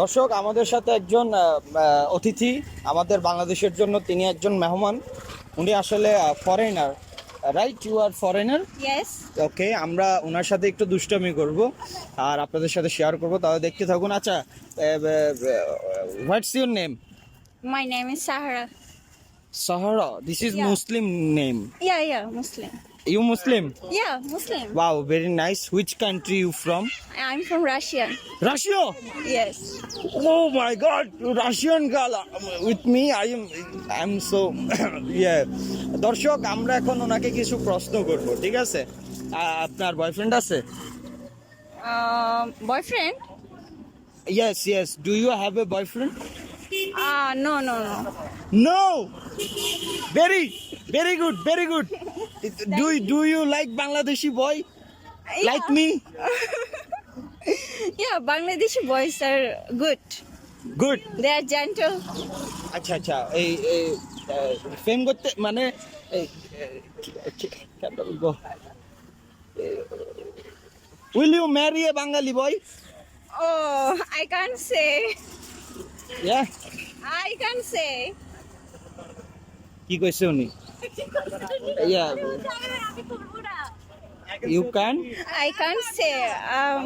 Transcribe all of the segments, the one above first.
দর্শক আমাদের সাথে একজন অতিথি আমাদের বাংলাদেশের জন্য তিনি একজন মেহমান। উনি আসলে foreigner right you are foreigner. Okay আমরা ওনার সাথে একটু দুষ্টমি করব আর আপনাদের সাথে শেয়ার করব। তাহলে দেখতে থাকুন। আচ্ছা what's your name My name is Sahara. Sahara this is Muslim name Yeah, yeah, Muslim. You Muslim Yeah, Muslim. Wow very nice which country you from I'm from Russia. Russia Yes. Oh my God, Russian girl uh, with me. I am, I am so, yeah. দর্শক আমরা এখন ওনাকে কিছু প্রশ্ন করব ঠিক আছে আপনার বয়ফ্রেন্ড আছে boyfriend? Yes yes do you have a boyfriend no, no, no. No very very good very good do you like Bangladeshi boy like Yeah. Me Yeah, Bangladeshi boys are good. Good They are gentle. আচ্ছা আচ্ছা এই ফেম করতে মানে will you marry a Bangali boy Oh, I can't say. Yeah I can't say. কি কইছে উনি yeah you can I can't say. Um,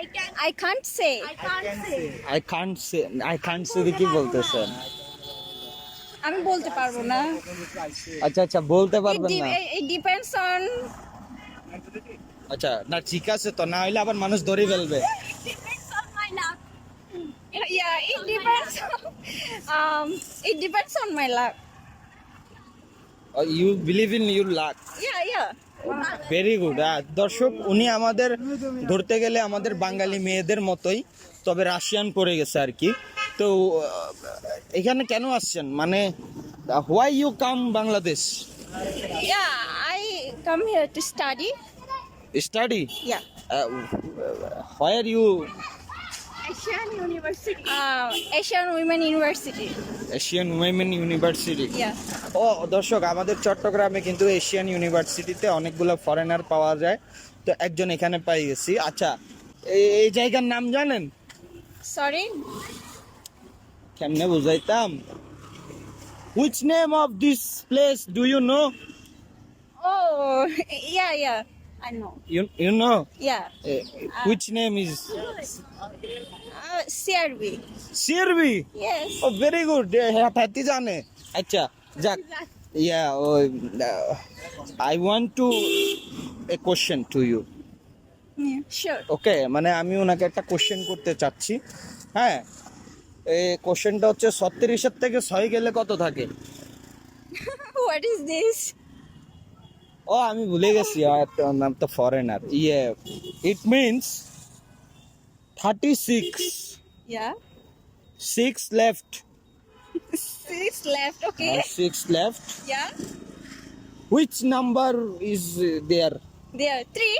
I can. I can't say. I can't say. I can't say I can't say কি বলতেছেন আমি বলতে পারব না আচ্ছা আচ্ছা বলতে পারবেন de- না it depends on আচ্ছা না ঠিক আছে তো না হইলে আবার মানুষ ধরে ফেলবে luck. Yeah, it depends. um, it depends on my luck. You believe in your luck Yeah, yeah. Very good দর্শক উনি আমাদের ধরতে গেলে আমাদের বাঙালি মেয়েদের মতোই তবে রাশিয়ান পড়ে গেছে আর কি তো এখানে কেন আসছেন মানে why you come Bangladesh Yeah, I come here to study. Study Yeah. Where you Asian University. Uh, Asian Women University. Asian Women University Yeah. ও দর্শক আমাদের চট্টগ্রামে কিন্তু এশিয়ান ইউনিভার্সিটিতে অনেকগুলো ফরেনার পাওয়া যায় তো একজন এখানে পাই গেছি আচ্ছা এই- এই জায়গার নাম জানেন Sorry. কেমনে বুঝাইতাম which name of this place do you know Oh, yeah, yeah. I know. You you know Yeah. Which name is Uh, CRB. Yes. ও ভেরি গুড হ্যাঁ হ্যাতি জানে আচ্ছা যাক yeah O I want to a question to you Yeah, sure. Okay মানে আমি ওনাকে একটা কোশ্চেন করতে চাচ্ছি হ্যাঁ এই কোশ্চেনটা হচ্ছে ছত্রিশের থেকে ছয় গেলে কত থাকে what is this? ও আমি ভুলে গেছি আর তোর নাম তো ফরেনার ইয়ে it means thirty six Yeah. Six left Six left. Okay. Six left Yeah. Which number is there There. Three.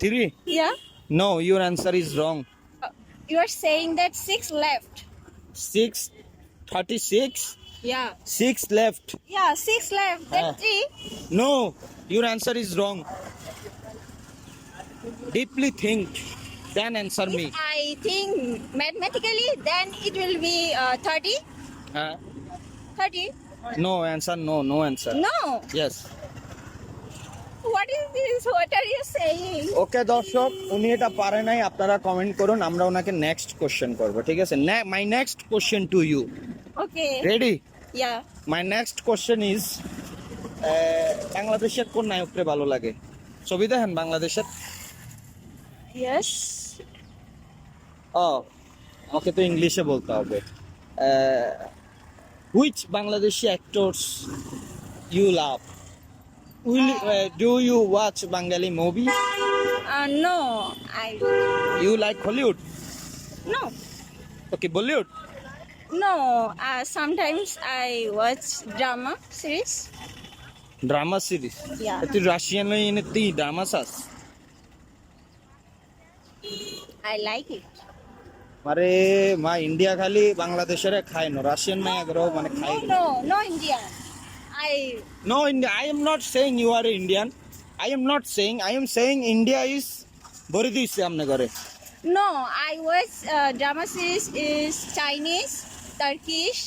Three Yeah. No your answer is wrong Uh, you are saying that six left. Six thirty six Yeah. Six left Yeah, six left. Then Ah. three. No, your answer is wrong. Deeply think, then answer if me. I think mathematically, then it will be uh, 30. Uh, 30. no answer, no, no answer. No. Yes. What is this? What are you saying? Okay দর্শক উনি এটা পারে নাই আপনারা comment করুন আমরা ওনাকে next question করব ঠিক আছে my next question to you Okay. Ready Yeah. My next question is বাংলাদেশের কোন নায়ককে ভালো লাগে ছবি দেখেন বাংলাদেশের Yes. ও আমাকে তো ইংলিশে বলতে হবে which Bangladeshi actors you love will do you watch Bangali movie Uh, no. I. You like Hollywood No. Okay Bollywood No. Uh, sometimes I watch drama series. Drama series Yeah. তুই Russian এনে তুই drama সাস I like it. মারে মা India খালি বাংলাদেশের খায় না রাশিয়ান মাই আগরো মানে খায় No, no, no Indian. I. No India I am not saying you are Indian I am not saying I am saying India is ভরে দিচ্ছে আপনি ঘরে No, I watch uh, drama series is Chinese, Turkish,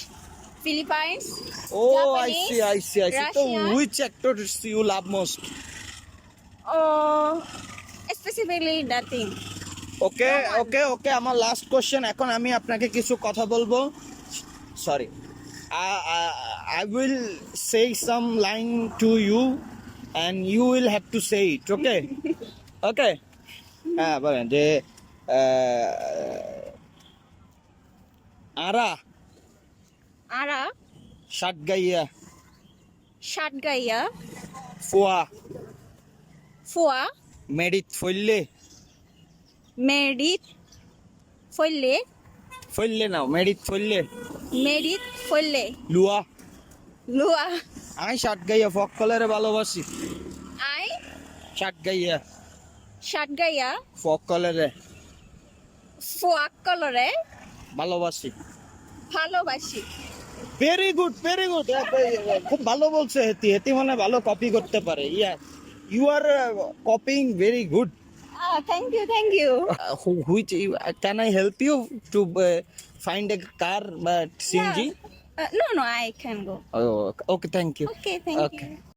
Philippines, Oh, I Japanese, see, I see, I see. So, Russian. which actors you love most? or specifically nothing. Okay okay okay আমার last question এখন আমি আপনাকে কিছু কথা বলব sorry I will say some line to you and you will have to say it okay okay হ্যাঁ বলেন যে আরা Ara, শার্ট গাইয়া Shatgaya, ফোয়া। Fua, মেডিত ফইলে Merit, Folle, ফইলে নাও মেডিত ফইলে Merit, Folle, লুয়া। Lua. আমি শার্ট গাইয়া ফক কলারে ভালোবাসি। I, শার্ট গাইয়া Shatgaya, ফক কলারে। Fuak colore, ভালোবাসি। ভালোবাসি। ভেরি গুড ভেরি গুড খুব ভালো বলছে হেতি। হেতি মানে ভালো কপি করতে পারে। Yeah you are copying very good Ah, thank you, thank you. Which can I help you to find a car বা CNG Uh, no, no, I can go. Okay thank you Okay, thank Okay. you.